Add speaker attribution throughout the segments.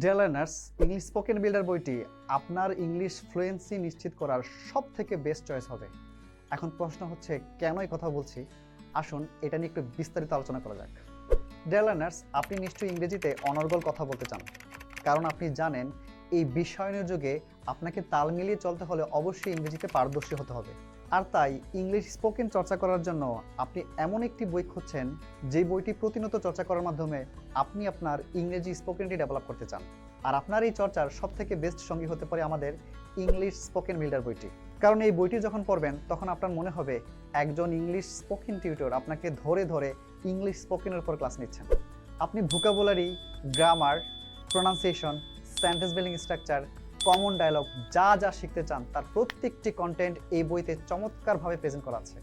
Speaker 1: Dear English spoken builder বইটি আপনার English fluency নিশ্চিত করার সব থেকে বেস্ট চয়েস হবে। এখন প্রশ্ন হচ্ছে কেন এই কথা বলছি? আসুন এটা নিয়ে একটু বিস্তারিত আলোচনা করা যাক। ডিয়ার আপনি নিশ্চয়ই ইংরেজিতে অনর্গল কথা বলতে চান। কারণ আপনি জানেন, এই বিশ্বায়নের যুগে আপনাকে তাল মিলিয়ে চলতে হলে অবশ্যই ইংরেজিতে পারদর্শী হতে হবে। আর তাই ইংলিশ স্পোকেন চর্চা করার জন্য আপনি এমন একটি বই খুঁজছেন যে বইটি প্রতিনিয়ত চর্চা করার মাধ্যমে আপনি আপনার ইংরেজি স্পোকেনটি ডেভেলপ করতে চান। আর আপনার এই চর্চার সব থেকে বেস্ট সঙ্গী হতে পারে আমাদের ইংলিশ স্পোকেন বিল্ডার বইটি। কারণ এই বইটি যখন পড়বেন, তখন আপনার মনে হবে একজন ইংলিশ স্পোকেন টিউটর আপনাকে ধরে ধরে ইংলিশ স্পোকেনের উপর ক্লাস নিচ্ছেন। আপনি vocabulary, grammar, pronunciation, sentence building structure common dialogue যা যা শিখতে চান, তার প্রত্যেকটি কন্টেন্ট এই বইতে চমৎকারভাবে প্রেজেন্ট করা আছে।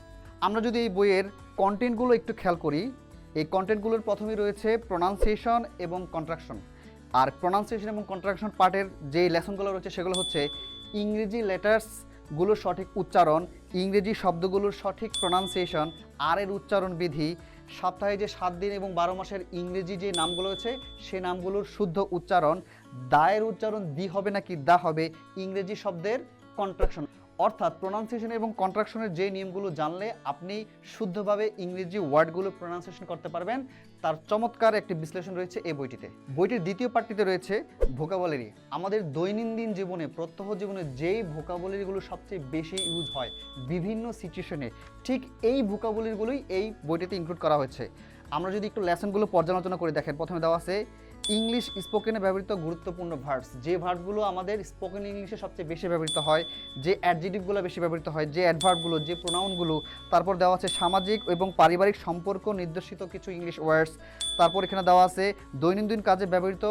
Speaker 1: আমরা যদি এই বইয়ের কন্টেন্টগুলো একটু খেয়াল করি, এই কন্টেন্টগুলোর প্রথমেই রয়েছে প্রোনাউন্সিয়েশন এবং কন্ট্রাকশন আর প্রোনাউন্সিয়েশন এবং কন্ট্রাকশন পার্টের যে লেসনগুলো রয়েছে, সেগুলো হচ্ছে ইংরেজি লেটার্সগুলোর সঠিক উচ্চারণ, ইংরেজি শব্দগুলোর সঠিক প্রোনাউন্সিয়েশন আর এর উচ্চারণ বিধি সপ্তাহে যে সাত দিন এবং বারো মাসের ইংরেজি যে নামগুলো আছে সে নামগুলোর শুদ্ধ উচ্চারণ, দায়ের উচ্চারণ দি হবে নাকি দা হবে, ইংরেজি শব্দের কন্ট্রাকশন অর্থাৎ প্রোনাউন্সিয়েশন এবং কন্ট্রাকশনের যে নিয়মগুলো জানলে আপনি শুদ্ধভাবে ইংরেজি ওয়ার্ডগুলো প্রোনাউন্সিয়েশন করতে পারবেন। তার চমৎকার একটি বিশ্লেষণ রয়েছে এই বইটিতে। বইটির দ্বিতীয় পার্টিতে রয়েছে ভোকাবলারি আমাদের দৈনন্দিন জীবনে, প্রত্যহ জীবনে যেই ভোকাবলারিগুলো সবচেয়ে বেশি ইউজ হয় বিভিন্ন সিচুয়েশনে ঠিক এই ভোকাবলারিগুলোই এই বইটিতে ইনক্লুড করা হয়েছে। আমরা যদি একটু লেসনগুলো পর্যালোচনা করে দেখেন, প্রথমে দেওয়া আছে ইংলিশ স্পোকেনে ব্যবহৃত গুরুত্বপূর্ণ ভার্স যে ভার্সগুলো আমাদের স্পোকেন ইংলিশে সবচেয়ে বেশি ব্যবহৃত হয়, যে অ্যাডজেটিভগুলো বেশি ব্যবহৃত হয়, যে অ্যাডভার্বগুলো, যে প্রোনাউনগুলো, তারপর দেওয়া আছে সামাজিক এবং পারিবারিক সম্পর্ক নির্দেশিত কিছু ইংলিশ ওয়ার্ডস। তারপর এখানে দেওয়া আছে দৈনন্দিন কাজে ব্যবহৃত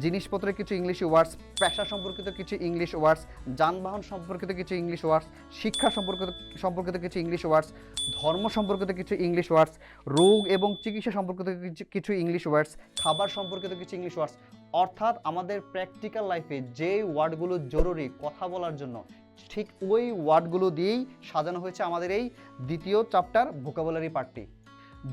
Speaker 1: জিনিসপত্রের কিছু ইংলিশ ওয়ার্ডস পেশা সম্পর্কিত কিছু ইংলিশ ওয়ার্ডস যানবাহন সম্পর্কিত কিছু ইংলিশ ওয়ার্ডস শিক্ষা সম্পর্কিত সম্পর্কিত কিছু ইংলিশ ওয়ার্ডস ধর্ম সম্পর্কিত কিছু ইংলিশ ওয়ার্ডস রোগ এবং চিকিৎসা সম্পর্কিত কিছু- কিছু ইংলিশ ওয়ার্ডস খাবার সম্পর্কিত কিছু ইংলিশ ওয়ার্ডস অর্থাৎ আমাদের প্র্যাকটিক্যাল লাইফে যে ওয়ার্ডগুলো জরুরি কথা বলার জন্য, ঠিক ওই ওয়ার্ডগুলো দিয়েই সাজানো হয়েছে আমাদের এই দ্বিতীয় চ্যাপ্টার ভোকাবুলারি পার্টটি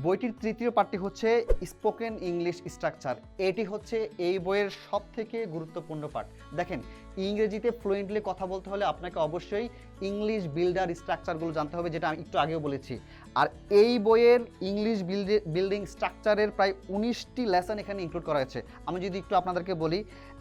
Speaker 1: বইটির তৃতীয় পার্টটি হচ্ছে স্পোকেন ইংলিশ স্ট্রাকচার। এটি হচ্ছে এই বইয়ের সব থেকে গুরুত্বপূর্ণ পার্ট দেখেন, ইংরেজিতে ফ্লুয়েন্টলি কথা বলতে হলে আপনাকে অবশ্যই ইংলিশ বিল্ডার স্ট্রাকচারগুলো জানতে হবে, যেটা আমি একটু আগেও বলেছি। আর এই বইয়ের ইংলিশ বিল্ডিং স্ট্রাকচারের প্রায় উনিশটি লেসন এখানে ইনক্লুড করা হয়েছে। আমি যদি একটু আপনাদেরকে বলি,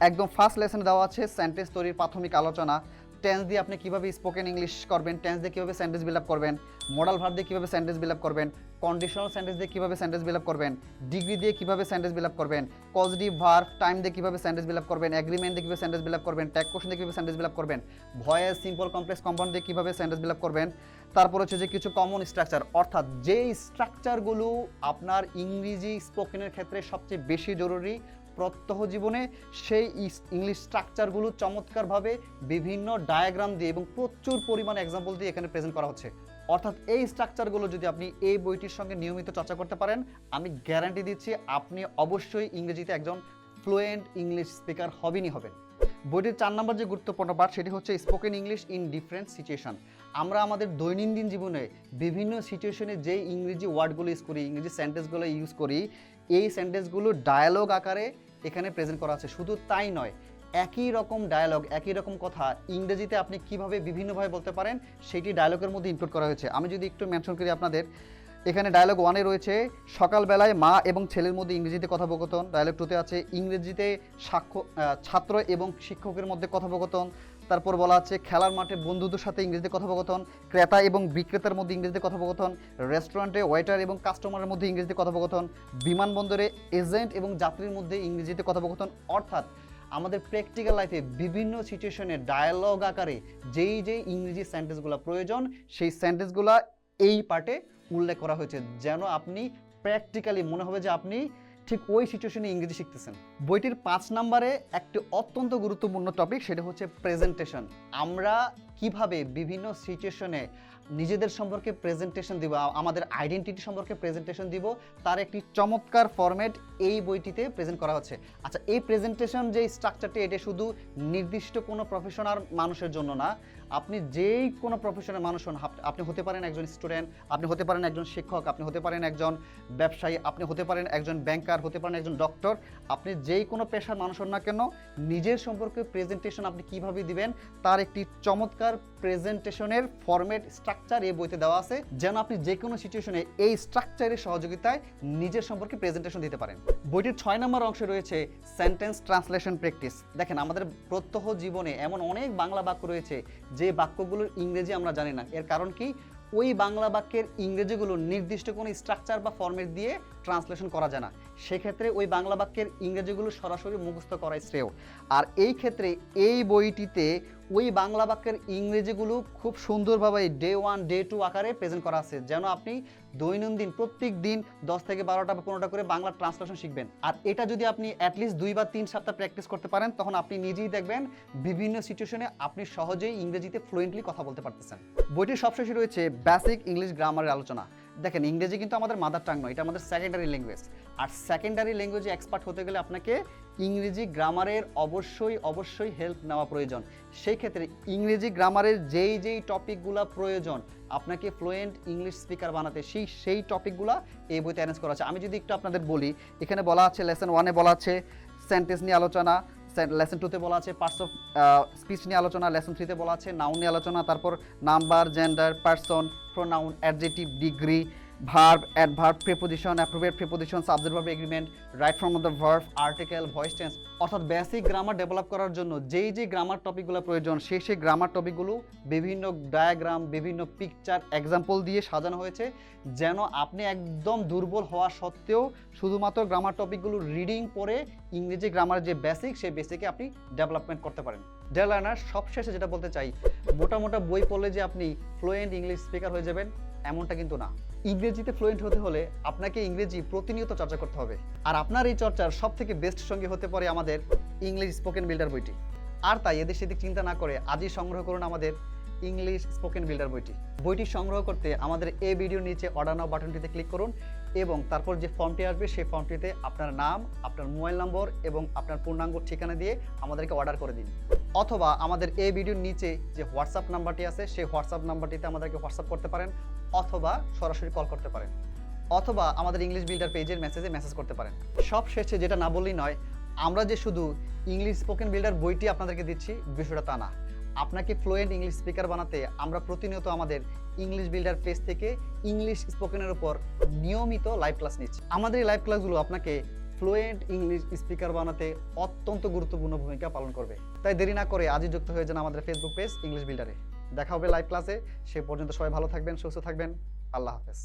Speaker 1: একদম ফার্স্ট লেসনে দেওয়া আছে সেন্টেন্স তৈরির প্রাথমিক আলোচনা টেন্স দিয়ে আপনি কীভাবে স্পোকেন ইংলিশ করবেন টেন্স দিয়ে কীভাবে সেন্টেন্স বিল্ড আপ করবেন মডাল ভার্ব দিয়ে কীভাবে সেন্টেন্স বিল্ড আপ করবেন কন্ডিশনাল সেন্টেন্স দিয়ে কীভাবে সেন্টেন্স বিল্ড আপ করবেন ডিগ্রি দিয়ে কীভাবে সেন্টেন্স বিল্ড আপ করবেন পজিটিভ ভার্ব টাইম দিয়ে কীভাবে সেন্টেন্স বিল্ড আপ করবেন এগ্রিমেন্ট দিয়ে কীভাবে সেন্টেন্স বিল্ড আপ করবেন ট্যাগ কোশ্চেন দিয়ে কীভাবে সেন্টেন্স বিল্ড আপ করবেন ভয়েস সিম্পল কমপ্লেক্স কম্পাউন্ড দিয়ে কীভাবে সেন্টেন্স বিল্ড আপ করবেন, তারপর হচ্ছে যে কিছু কমন স্ট্রাকচার অর্থাৎ যে স্ট্রাকচারগুলো আপনার ইংরেজি স্পোকেনের ক্ষেত্রে সবচেয়ে বেশি জরুরি প্রত্যহ জীবনে সেই ইংলিশ স্ট্রাকচারগুলো চমৎকারভাবে বিভিন্ন ডায়াগ্রাম দিয়ে এবং প্রচুর পরিমাণ এক্সাম্পল দিয়ে এখানে প্রেজেন্ট করা হচ্ছে। অর্থাৎ এই স্ট্রাকচারগুলো যদি আপনি এই বইটির সঙ্গে নিয়মিত চর্চা করতে পারেন, আমি গ্যারান্টি দিচ্ছি আপনি অবশ্যই ইংরেজিতে একজন ফ্লুয়েন্ট ইংলিশ স্পিকার হবেনই হবেন। বইটির চার নম্বর যে গুরুত্বপূর্ণ পাঠ, সেটি হচ্ছে spoken English in different situation আমরা আমাদের দৈনন্দিন জীবনে বিভিন্ন সিচুয়েশনে যে ইংরেজি ওয়ার্ডগুলো ইউজ করি, ইংরেজি সেন্টেন্সগুলো ইউজ করি, এই সেন্টেন্সগুলো ডায়ালগ আকারে এখানে প্রেজেন্ট করা আছে। শুধু তাই নয়, একই রকম ডায়ালগ একই রকম কথা ইংরেজিতে আপনি কীভাবে বিভিন্নভাবে বলতে পারেন, সেটি ডায়ালগের মধ্যে ইনক্লুড করা হয়েছে। আমি যদি একটু মেনশন করি আপনাদের এখানে ডায়লগ ওয়ানে রয়েছে, সকালবেলায় মা এবং ছেলের মধ্যে ইংরেজিতে কথোপকথন। ডায়লগ টুতে আছে, ইংরেজিতে সাক্ষ্য ছাত্র এবং শিক্ষকের মধ্যে কথোপকথন। তারপর বলা আছে, খেলার মাঠে বন্ধুদের সাথে ইংরেজিতে কথোপকথন, ক্রেতা এবং বিক্রেতার মধ্যে ইংরেজিতে কথোপকথন রেস্টুরেন্টে ওয়েটার এবং কাস্টমারের মধ্যে ইংরেজিতে কথোপকথন, বিমানবন্দরে এজেন্ট এবং যাত্রীর মধ্যে ইংরেজিতে কথোপকথন। অর্থাৎ, আমাদের প্র্যাকটিক্যাল লাইফে বিভিন্ন সিচুয়েশনে ডায়ালগ আকারে যেই যেই ইংরেজি সেন্টেন্সগুলো প্রয়োজন, সেই সেন্টেন্সগুলো এই পার্টে উল্লেখ করা হয়েছে যেন আপনি প্র্যাকটিক্যালি মনে হবে যে আপনি ঠিক ওই সিচুয়েশনে ইংরেজি শিখতেছেন। বইটির পাঁচ নম্বরে একটি অত্যন্ত গুরুত্বপূর্ণ টপিক সেটা হচ্ছে প্রেজেন্টেশন আমরা কীভাবে বিভিন্ন সিচুয়েশনে নিজেদের সম্পর্কে প্রেজেন্টেশন দিব, আমাদের আইডেন্টিটি সম্পর্কে প্রেজেন্টেশন দিব, তার একটি চমৎকার ফরম্যাট এই বইটিতে প্রেজেন্ট করা হচ্ছে। আচ্ছা এই প্রেজেন্টেশন যে স্ট্রাকচারটি এটা শুধু নির্দিষ্ট কোনো প্রফেশনাল মানুষের জন্য না। আপনি যেই কোনো প্রফেশনের মানুষ হন আপনি হতে পারেন একজন স্টুডেন্ট আপনি হতে পারেন একজন শিক্ষক, আপনি হতে পারেন একজন ব্যবসায়ী, আপনি হতে পারেন একজন ব্যাংকার ইঞ্জিনিয়ার হতে পারেন একজন ডক্টর আপনি যেই কোনো পেশার মানুষ হন না কেন, নিজের সম্পর্কে প্রেজেন্টেশন আপনি কীভাবে দিবেন, তার একটি চমৎকার প্রেজেন্টেশনের ফরম্যাট স্ট্রাকচার এই বইতে দেওয়া আছে। যেন আপনি যে কোনো সিচুয়েশনে এই স্ট্রাকচারের সহযোগিতায় নিজের সম্পর্কে প্রেজেন্টেশন দিতে পারেন। বইটির ছয় নম্বর অংশে রয়েছে সেন্টেন্স ট্রান্সলেশন প্র্যাকটিস দেখেন, আমাদের প্রত্যহ জীবনে এমন অনেক বাংলা বাক্য রয়েছে, যে বাক্যগুলোর ইংরেজি আমরা জানি না। এর কারণ কি? ওই বাংলা বাক্যের ইংরেজিগুলো নির্দিষ্ট কোনো স্ট্রাকচার বা ফর্মেট দিয়ে ট্রান্সলেশন করা যায় না। সেক্ষেত্রে ওই বাংলা বাক্যের ইংরেজিগুলো সরাসরি মুখস্থ করাই শ্রেয়। আর এই ক্ষেত্রে এই বইটিতে ওই বাংলা বাক্যের ইংরেজিগুলো খুব সুন্দরভাবে ডে ওয়ান ডে টু আকারে প্রেজেন্ট করা আছে। যেন আপনি দৈনন্দিন প্রত্যেক দিন দশ থেকে বারোটা বা পনেরোটা করে বাংলা ট্রান্সলেশন শিখবেন। আর এটা যদি আপনি অ্যাটলিস্ট দুই বা তিন সপ্তাহ প্র্যাকটিস করতে পারেন, তখন আপনি নিজেই দেখবেন বিভিন্ন সিচুয়েশনে আপনি সহজেই ইংরেজিতে ফ্লুয়েন্টলি কথা বলতে পারতেছেন। বইটির সবশেষে রয়েছে বেসিক ইংলিশ গ্রামারের আলোচনা। দেখেন, ইংরেজি কিন্তু আমাদের মাদার টাং নয়, এটা আমাদের সেকেন্ডারি ল্যাঙ্গুয়েজ আর সেকেন্ডারি ল্যাঙ্গুয়েজে এক্সপার্ট হতে গেলে আপনাকে ইংরেজি গ্রামারের অবশ্যই অবশ্যই হেল্প নেওয়া প্রয়োজন। সেই ক্ষেত্রে ইংরেজি গ্রামারের যেই যেই টপিকগুলো প্রয়োজন, আপনাকে ফ্লুয়েন্ট ইংলিশ স্পিকার বানাতে সেই সেই টপিকগুলো এই বইতে অ্যারেঞ্জ করা আছে। আমি যদি একটু আপনাদের বলি, এখানে বলা আছে লেসন ওয়ানে বলা আছে সেন্টেন্স নিয়ে আলোচনা লেসন টুতে বলা আছে পার্টস অফ স্পিচ নিয়ে আলোচনা লেসন থ্রিতে বলা আছে নাউন নিয়ে আলোচনা, তারপর number gender person pronoun adjective degree verb adverb preposition appropriate preposition subject verb agreement right from the verb article voice tense অর্থাৎ বেসিক গ্রামার ডেভেলপ করার জন্য যেই যে গ্রামার টপিকগুলো প্রয়োজন, সেই সেই গ্রামার টপিকগুলো বিভিন্ন ডায়াগ্রাম বিভিন্ন পিকচার এক্সাম্পল দিয়ে সাজানো হয়েছে, যেন আপনি একদম দুর্বল হওয়া সত্ত্বেও শুধুমাত্র গ্রামার টপিকগুলো রিডিং পরে ইংরেজি গ্রামার যে বেসিক সেই বেসিকে আপনি ডেভেলপমেন্ট করতে পারেন। ডে লার্নার সবশেষে যেটা বলতে চাই মোটা মোটা বই পড়লে যে আপনি ফ্লুয়েন্ট ইংলিশ স্পিকার হয়ে যাবেন, এমনটা কিন্তু না। ইংরেজিতে ফ্লুয়েন্ট হতে হলে আপনাকে ইংরেজি প্রতিনিয়ত চর্চা করতে হবে। আর আপনার এই চর্চার সব থেকে বেস্ট সঙ্গী হতে পারে আমাদের ইংলিশ স্পোকেন বিল্ডার বইটি। আর তাই এদের সেদিক চিন্তা না করে আজই সংগ্রহ করুন আমাদের ইংলিশ স্পোকেন বিল্ডার বইটি। বইটি সংগ্রহ করতে আমাদের এই ভিডিওর নিচে অর্ডার নাও বাটনটিতে ক্লিক করুন এবং তারপর যে ফর্মটি আসবে সেই ফর্মটিতে আপনার নাম, আপনার মোবাইল নম্বর এবং আপনার পূর্ণাঙ্গ ঠিকানা দিয়ে আমাদেরকে অর্ডার করে দিন। অথবা আমাদের এই ভিডিওর নিচে যে হোয়াটসঅ্যাপ নাম্বারটি আছে, সেই হোয়াটসঅ্যাপ নাম্বারটিতে আমাদেরকে হোয়াটসঅ্যাপ করতে পারেন। অথবা সরাসরি কল করতে পারেন। অথবা আমাদের ইংলিশ বিল্ডার পেজের মেসেজে মেসেজ করতে পারেন। সব শেষে যেটা না বললেই নয়, আমরা যে শুধু ইংলিশ স্পোকেন বিল্ডার বইটি আপনাদেরকে দিচ্ছি, বিষয়টা তা না। আপনাকে ফ্লুয়েন্ট ইংলিশ স্পিকার বানাতে আমরা প্রতিনিয়ত আমাদের ইংলিশ বিল্ডার পেজ থেকে ইংলিশ স্পোকেনের উপর নিয়মিত লাইভ ক্লাস নিচ্ছি। আমাদের এই লাইভ ক্লাসগুলো আপনাকে ফ্লুয়েন্ট ইংলিশ স্পিকার বানাতে অত্যন্ত গুরুত্বপূর্ণ ভূমিকা পালন করবে। তাই দেরি না করে আজই যুক্ত হয়ে যান আমাদের ফেসবুক পেজ ইংলিশ বিল্ডারে দেখা হবে লাইভ ক্লাসে সে পর্যন্ত সবাই ভালো থাকবেন সুস্থ থাকবেন। আল্লাহ হাফেজ।